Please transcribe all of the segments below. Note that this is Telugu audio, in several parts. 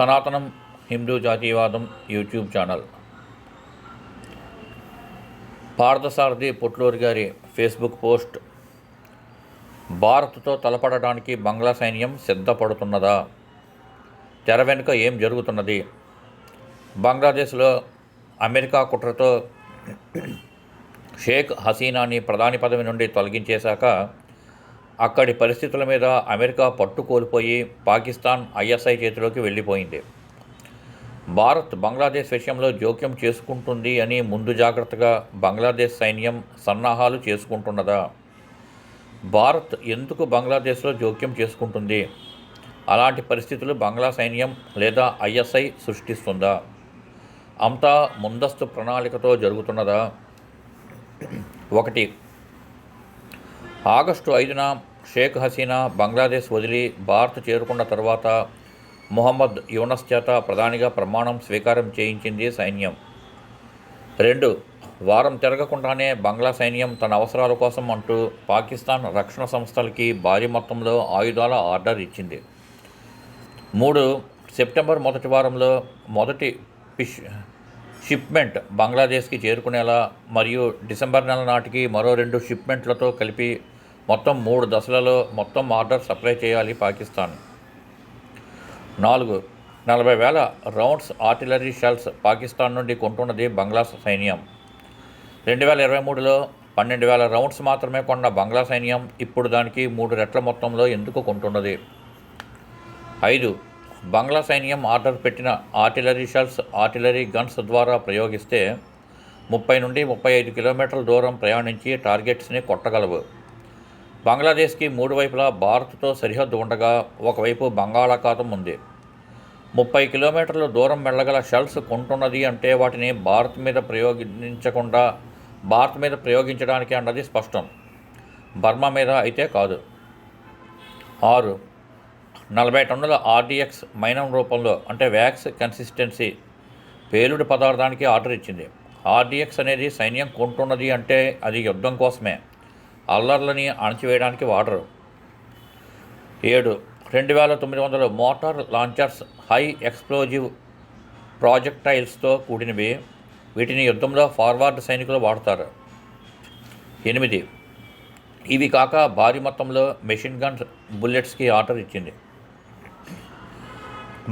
సనాతనం హిందూ జాతీయవాదం యూట్యూబ్ ఛానల్. పార్థసారథి పొట్లూరి గారి ఫేస్బుక్ పోస్ట్ భారత్తో తలపడడానికి బంగ్లా సైన్యం సిద్ధపడుతున్నదా? తెర వెనుక ఏం జరుగుతున్నది? బంగ్లాదేశ్లో అమెరికా కుట్రతో షేక్ హసీనాని ప్రధాని పదవి నుండి తొలగించేశాక అక్కడి పరిస్థితుల మీద అమెరికా పట్టు కోల్పోయి పాకిస్తాన్ ఐఎస్ఐ చేతిలోకి వెళ్ళిపోయింది. భారత్ బంగ్లాదేశ్ విషయంలో జోక్యం చేసుకుంటుంది అని ముందు జాగ్రత్తగా బంగ్లాదేశ్ సైన్యం సన్నాహాలు చేసుకుంటున్నదా? భారత్ ఎందుకు బంగ్లాదేశ్లో జోక్యం చేసుకుంటుంది? అలాంటి పరిస్థితులు బంగ్లా సైన్యం లేదా ఐఎస్ఐ సృష్టిస్తుందా? అంతా ముందస్తు ప్రణాళికతో జరుగుతున్నదా? ఒకటి ఆగస్టు ఐదున షేక్ హసీనా బంగ్లాదేశ్ వదిలి భారత్ చేరుకున్న తర్వాత మొహమ్మద్ యూనస్ చేత ప్రధానిగా ప్రమాణం స్వీకారం చేయించింది సైన్యం. రెండు వారం తిరగకుండానే బంగ్లా సైన్యం తన అవసరాల కోసం అంటూ పాకిస్తాన్ రక్షణ సంస్థలకి భారీ మొత్తంలో ఆయుధాల ఆర్డర్ ఇచ్చింది. మూడు సెప్టెంబర్ మొదటి వారంలో మొదటి ఫిష్ షిప్మెంట్ బంగ్లాదేశ్కి చేరుకునేలా మరియు డిసెంబర్ నెల నాటికి మరో రెండు షిప్మెంట్లతో కలిపి మొత్తం మూడు దశలలో మొత్తం ఆర్డర్ సప్లై చేయాలి పాకిస్తాన్. నాలుగు నలభై వేల రౌండ్స్ ఆర్టిలరీ షెల్స్ పాకిస్తాన్ నుండి కొంటున్నది బంగ్లా సైన్యం. రెండు వేల ఇరవై మూడులో పన్నెండు వేల రౌండ్స్ మాత్రమే కొన్న బంగ్లా సైన్యం ఇప్పుడు దానికి మూడు రెట్ల మొత్తంలో ఎందుకు కొంటున్నది? ఐదు బంగ్లా సైన్యం ఆర్డర్ పెట్టిన ఆర్టిలరీ షెల్స్ ఆర్టిలరీ గన్స్ ద్వారా ప్రయోగిస్తే ముప్పై నుండి ముప్పై ఐదు కిలోమీటర్ల దూరం ప్రయాణించి టార్గెట్స్ని కొట్టగలవు. బంగ్లాదేశ్కి మూడు వైపులా భారత్తో సరిహద్దు ఉండగా ఒకవైపు బంగాళాఖాతం ఉంది. ముప్పై కిలోమీటర్ల దూరం వెళ్ళగల షెల్స్ కొంటున్నది అంటే వాటిని భారత్ మీద ప్రయోగించకుండా భారత్ మీద ప్రయోగించడానికి అన్నది స్పష్టం. బర్మా మీద అయితే కాదు. ఆరు. నలభై టన్నుల ఆర్డీఎక్స్ మైనం రూపంలో అంటే వ్యాక్స్ కన్సిస్టెన్సీ పేలుడు పదార్థానికి ఆర్డర్ ఇచ్చింది. ఆర్డీఎక్స్ అనేది సైన్యం కొంటున్నది అంటే అది యుద్ధం కోసమే. అల్లర్లని అణచివేయడానికి వాడరు. ఏడు రెండు వేల తొమ్మిది వందల మోటార్ లాంచర్స్ హై ఎక్స్ప్లోజివ్ ప్రాజెక్టైల్స్తో కూడినవి వీటిని యుద్ధంలో ఫార్వర్డ్ సైనికులు వాడతారు. ఎనిమిది ఇవి కాక భారీ మొత్తంలో మెషిన్ గన్స్ బుల్లెట్స్కి ఆర్డర్ ఇచ్చింది.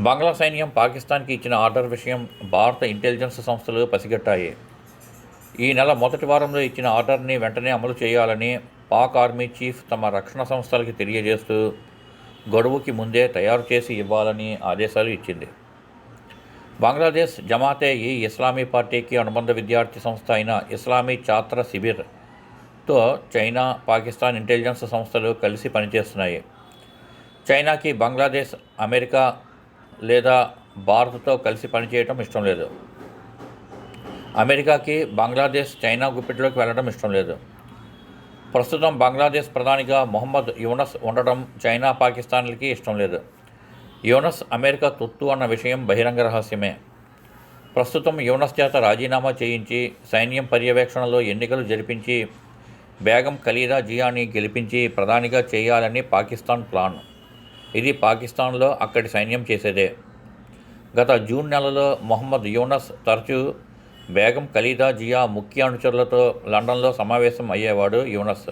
బంగ్లా సైన్యం పాకిస్తాన్కి ఇచ్చిన ఆర్డర్ విషయం భారత ఇంటెలిజెన్స్ సంస్థలు పసిగట్టాయి. ఈ నెల మొదటి వారంలో ఇచ్చిన ఆర్డర్ని వెంటనే అమలు చేయాలని పాక్ ఆర్మీ చీఫ్ తమ రక్షణ సంస్థలకి తెలియజేస్తూ గడువుకి ముందే తయారు చేసి ఇవ్వాలని ఆదేశాలు ఇచ్చింది. బంగ్లాదేశ్ జమాతే ఈ ఇస్లామీ పార్టీకి అనుబంధ విద్యార్థి సంస్థ అయిన ఇస్లామీ ఛాత్ర శిబిర్తో చైనా పాకిస్తాన్ ఇంటెలిజెన్స్ సంస్థలు కలిసి పనిచేస్తున్నాయి. చైనాకి బంగ్లాదేశ్ అమెరికా లేదా భారత్తో కలిసి పనిచేయటం ఇష్టం లేదు. అమెరికాకి బంగ్లాదేశ్ చైనా గుప్పిట్లోకి వెళ్ళడం ఇష్టం లేదు. ప్రస్తుతం బంగ్లాదేశ్ ప్రధానిగా మొహమ్మద్ యూనస్ ఉండడం చైనా పాకిస్తాన్లకి ఇష్టం లేదు. యూనస్ అమెరికా తొత్తు అన్న విషయం బహిరంగ రహస్యమే. ప్రస్తుతం యూనస్ చేత రాజీనామా చేయించి సైన్యం పర్యవేక్షణలో ఎన్నికలు జరిపించి బేగం ఖలీదా జియాని గెలిపించి ప్రధానిగా చేయాలని పాకిస్తాన్ ప్లాన్. ఇది పాకిస్తాన్లో అక్కడి సైన్యం చేసేదే. గత జూన్ నెలలో మొహమ్మద్ యూనస్ తరచూ బేగం ఖలీదా జియా ముఖ్య అనుచరులతో లండన్లో సమావేశం అయ్యేవాడు యూనస్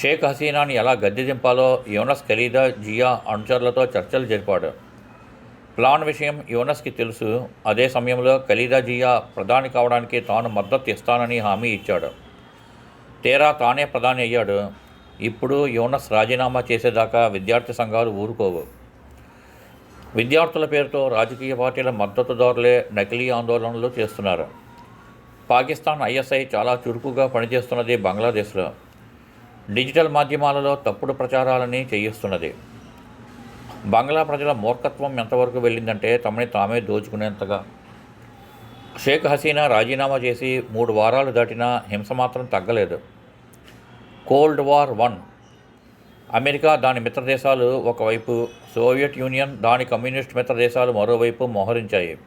షేక్ హసీనాని ఎలా గద్దె దింపాలో యూనస్ ఖలీదా జియా అనుచరులతో చర్చలు జరిపాడు. ప్లాన్ విషయం యూనస్కి తెలుసు. అదే సమయంలో ఖలీదా జియా ప్రధాని కావడానికి తాను మద్దతు ఇస్తానని హామీ ఇచ్చాడు. తీరా తానే ప్రధాని అయ్యాడు. ఇప్పుడు యూనస్ రాజీనామా చేసేదాకా విద్యార్థి సంఘాలు ఊరుకోవు. విద్యార్థుల పేరుతో రాజకీయ పార్టీల మద్దతుదారులే నకిలీ ఆందోళనలు చేస్తున్నారు. పాకిస్తాన్ ఐఎస్ఐ చాలా చురుకుగా పనిచేస్తున్నది బంగ్లాదేశ్లో. డిజిటల్ మాధ్యమాలలో తప్పుడు ప్రచారాలని చేయిస్తున్నది. బంగ్లా ప్రజల మూర్ఖత్వం ఎంతవరకు వెళ్ళిందంటే తమని తామే దోచుకునేంతగా. షేక్ హసీనా రాజీనామా చేసి మూడు వారాలు దాటినా హింస మాత్రం తగ్గలేదు. కోల్డ్ వార్ వన్ అమెరికా దాని మిత్రదేశాలు ఒకవైపు సోవియట్ యూనియన్ దాని కమ్యూనిస్ట్ మిత్రదేశాలు మరోవైపు మోహరించాయి.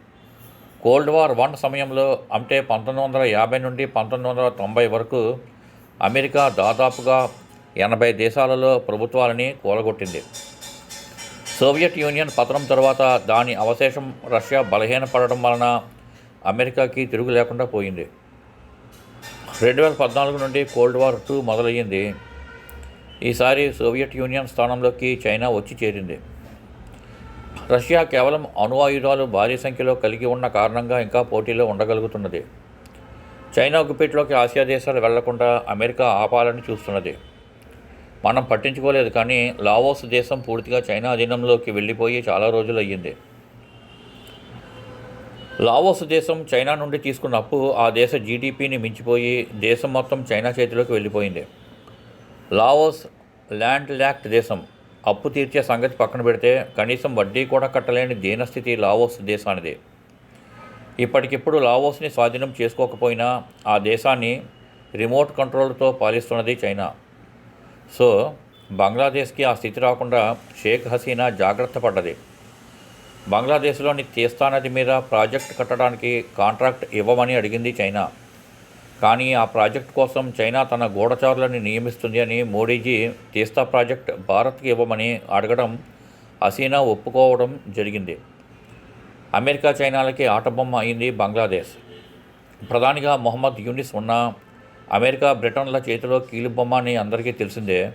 కోల్డ్ వార్ వన్ సమయంలో అంటే పంతొమ్మిది వందల యాభై నుండి పంతొమ్మిది వందల తొంభై వరకు అమెరికా దాదాపుగా ఎనభై దేశాలలో ప్రభుత్వాలని కూలగొట్టింది. సోవియట్ యూనియన్ పతనం తర్వాత దాని అవశేషం రష్యా బలహీనపడడం వలన అమెరికాకి తిరుగు లేకుండా పోయింది. రెండు వేల పద్నాలుగు నుండి కోల్డ్ వార్ టూ మొదలయ్యింది. ఈసారి సోవియట్ యూనియన్ స్థానంలోకి చైనా వచ్చి చేరింది. రష్యా కేవలం అణు ఆయుధాలు భారీ సంఖ్యలో కలిగి ఉన్న కారణంగా ఇంకా పోటీలో ఉండగలుగుతున్నది. చైనా గుప్పిట్లోకి ఆసియా దేశాలు వెళ్ళకుండా అమెరికా ఆపాలని చూస్తున్నది. మనం పట్టించుకోలేదు కానీ లావోస్ దేశం పూర్తిగా చైనా అధీనంలోకి వెళ్ళిపోయి చాలా రోజులు అయ్యింది. లావోస్ దేశం చైనా నుండి తీసుకున్న అప్పు ఆ దేశ జీడిపిని మించిపోయి దేశం మొత్తం చైనా చేతిలోకి వెళ్ళిపోయింది. లావోస్ ల్యాండ్ ల్యాక్ట్ దేశం. అప్పు తీర్చే సంగతి పక్కన పెడితే కనీసం వడ్డీ కూడా కట్టలేని దీనస్థితి లావోస్ దేశానిదే. ఇప్పటికిప్పుడు లావోస్ని స్వాధీనం చేసుకోకపోయినా ఆ దేశాన్ని రిమోట్ కంట్రోల్తో పాలిస్తున్నది చైనా. సో బంగ్లాదేశ్కి ఆ స్థితి రాకుండా షేక్ హసీనా జాగ్రత్త పడ్డది. బంగ్లాదేశ్లోని తీస్తా నది మీద ప్రాజెక్ట్ కట్టడానికి కాంట్రాక్ట్ ఇవ్వమని అడిగింది చైనా. కానీ ఆ ప్రాజెక్ట్ కోసం చైనా తన గూఢచారులని నియమిస్తుంది అని మోడీజీ తీస్తా ప్రాజెక్ట్ భారత్కి ఇవ్వమని అడగడం హసీనా ఒప్పుకోవడం జరిగింది. అమెరికా చైనాలకి ఆటబొమ్మ అయింది బంగ్లాదేశ్. ప్రధానిగా మొహమ్మద్ యూనిస్ ఉన్న అమెరికా బ్రిటన్ల చేతిలో కీలుబొమ్మ అని అందరికీ తెలిసిందే.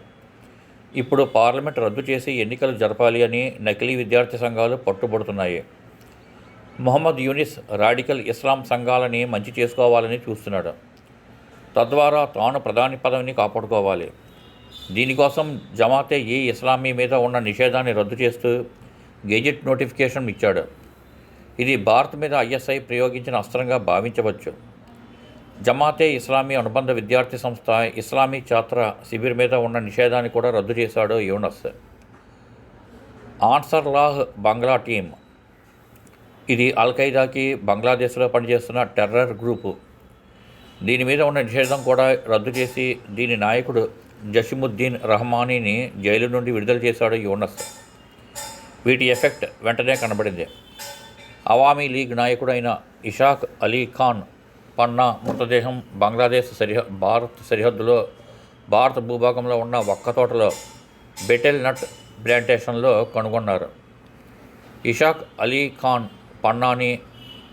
ఇప్పుడు పార్లమెంట్ రద్దు చేసి ఎన్నికలు జరపాలి అని నకిలీ విద్యార్థి సంఘాలు పట్టుబడుతున్నాయి. మొహమ్మద్ యూనిస్ రాడికల్ ఇస్లాం సంఘాలని మంచి చేసుకోవాలని చూస్తున్నాడు. తద్వారా తాను ప్రధాని పదవిని కాపాడుకోవాలి. దీనికోసం జమాతే ఈ ఇస్లామీ మీద ఉన్న నిషేధాన్ని రద్దు చేస్తూ గెజెట్ నోటిఫికేషన్ ఇచ్చాడు. ఇది భారత్ మీద ఐఎస్ఐ ప్రయోగించిన అస్త్రంగా భావించవచ్చు. జమాతే ఇస్లామీ అనుబంధ విద్యార్థి సంస్థ ఇస్లామీ ఛాత్ర శిబిర్ మీద ఉన్న నిషేధాన్ని కూడా రద్దు చేశాడు యూనస్. ఆన్సర్లాహ్ బంగ్లా టీం ఇది అల్ఖైదాకి బంగ్లాదేశ్లో పనిచేస్తున్న టెర్రర్ గ్రూపు. దీని మీద ఉన్న నిషేధం కూడా రద్దు చేసి దీని నాయకుడు జషిముద్దీన్ రహమానీని జైలు నుండి విడుదల చేశాడు యూనస్. వీటి ఎఫెక్ట్ వెంటనే కనబడింది. అవామీ లీగ్ నాయకుడైన ఇషాక్ అలీ ఖాన్ పన్నా మృతదేహం బంగ్లాదేశ్ సరిహ భారత్ సరిహద్దులో భారత భూభాగంలో ఉన్న ఒక్క తోటలో బెటెల్ నట్ ప్లాంటేషన్లో కనుగొన్నారు. Ishaq Ali Khan పన్నాని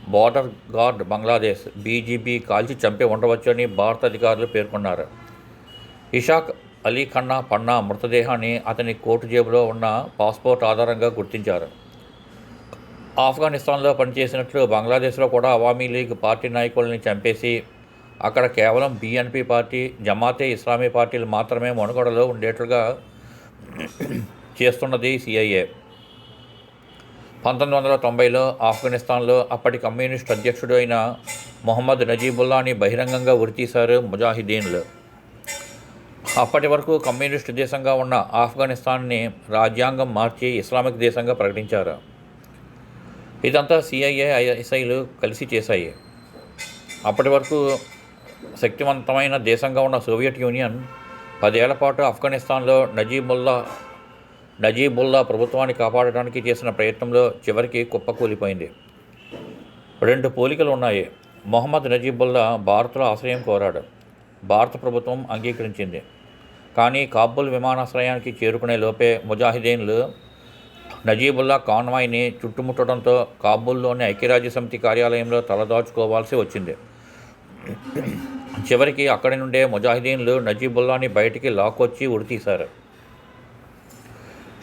border guard Bangladesh BGB కాల్చి చంపి ఉండవచ్చని భారత అధికారులు పేర్కొన్నారు. ఇషాక్ అలీ ఖన్నా పన్నా మృతదేహాన్ని అతని కోటు జేబులో ఉన్న పాస్పోర్ట్ ఆధారంగా గుర్తించారు. ఆఫ్ఘనిస్తాన్లో పనిచేసినట్లు బంగ్లాదేశ్లో కూడా అవామీ లీగ్ పార్టీ నాయకుల్ని చంపేసి అక్కడ కేవలం బీఎన్పీ పార్టీ జమాతే ఇస్లామీ పార్టీలు మాత్రమే మనుగడలో ఉండేట్లుగా చేస్తున్నది సిఐఏ పంతొమ్మిది వందల తొంభైలో ఆఫ్ఘనిస్తాన్లో అప్పటి కమ్యూనిస్ట్ అధ్యక్షుడు అయిన మొహమ్మద్ నజీబుల్లాని బహిరంగంగా ఉరితీశారు ముజాహిదీన్లు. అప్పటి వరకు కమ్యూనిస్ట్ దేశంగా ఉన్న ఆఫ్ఘనిస్తాన్ని రాజ్యాంగం మార్చి ఇస్లామిక్ దేశంగా ప్రకటించారు. ఇదంతా సిఐఏ ఐఎస్ఐలు కలిసి చేశాయి. అప్పటి వరకు శక్తివంతమైన దేశంగా ఉన్న సోవియట్ యూనియన్ పదేళ్ళ పాటు ఆఫ్ఘనిస్తాన్లో నజీబుల్లా నజీబుల్లా ప్రభుత్వాన్ని కాపాడడానికి చేసిన ప్రయత్నంలో చివరికి కుప్పకూలిపోయింది రెండు పోలికలు ఉన్నాయి. మొహమ్మద్ నజీబుల్లా భారత్లో ఆశ్రయం కోరాడు. భారత ప్రభుత్వం అంగీకరించింది. కానీ కాబూల్ విమానాశ్రయానికి చేరుకునే లోపే ముజాహిదీన్లు నజీబుల్లా కాన్వాయ్ని చుట్టుముట్టడంతో కాబూల్లోని ఐక్యరాజ్య సమితి కార్యాలయంలో తలదాచుకోవాల్సి వచ్చింది. చివరికి అక్కడి నుండే ముజాహిదీన్లు నజీబుల్లాని బయటికి లాక్కొచ్చి ఉరితీశారు.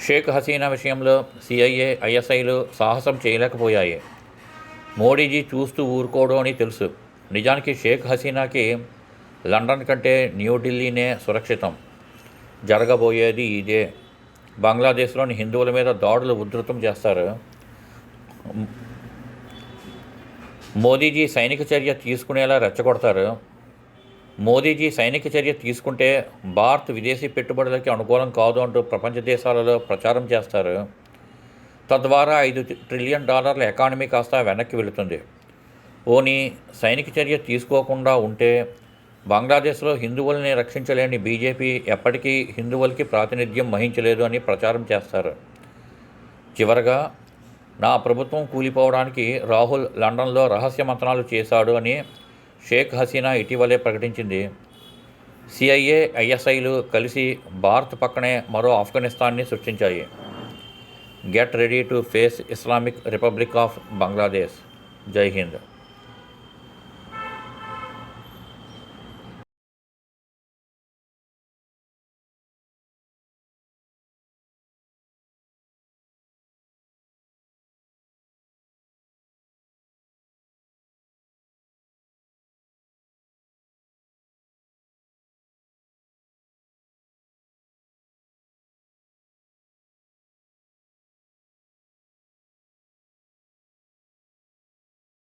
షేక్ హసీనా విషయంలో సిఐఏ ఐఎస్ఐలు సాహసం చేయలేకపోయాయి. మోడీజీ చూస్తూ ఊరుకోవడం అని తెలుసు. నిజానికి షేక్ హసీనాకి లండన్ కంటే న్యూఢిల్లీనే సురక్షితం. జరగబోయేది ఇదే. బంగ్లాదేశ్లోని హిందువుల మీద దాడులు ఉధృతం చేస్తారు. మోదీజీ సైనిక చర్య తీసుకునేలా రెచ్చగొడతారు. మోదీజీ సైనిక చర్య తీసుకుంటే భారత్ విదేశీ పెట్టుబడులకి అనుకూలం కాదు అంటూ ప్రపంచ దేశాలలో ప్రచారం చేస్తారు. తద్వారా ఐదు ట్రిలియన్ డాలర్ల ఎకానమీ కాస్త వెనక్కి వెళుతుంది. ఓనీ సైనిక చర్య తీసుకోకుండా ఉంటే బంగ్లాదేశ్లో హిందువుల్ని రక్షించలేని బీజేపీ ఎప్పటికీ హిందువులకి ప్రాతినిధ్యం వహించలేదు అని ప్రచారం చేస్తారు. చివరగా నా ప్రభుత్వం కూలిపోవడానికి రాహుల్ లండన్లో రహస్య మంత్రాలు చేశాడు అని షేక్ హసీనా ఇటీవలే ప్రకటించింది. సిఐఏ ఐఎస్ఐలు కలిసి భారత్ పక్కనే మరో ఆఫ్ఘనిస్తాన్ని సృష్టించాయి. Get ready to face Islamic republic of Bangladesh. జై హింద్.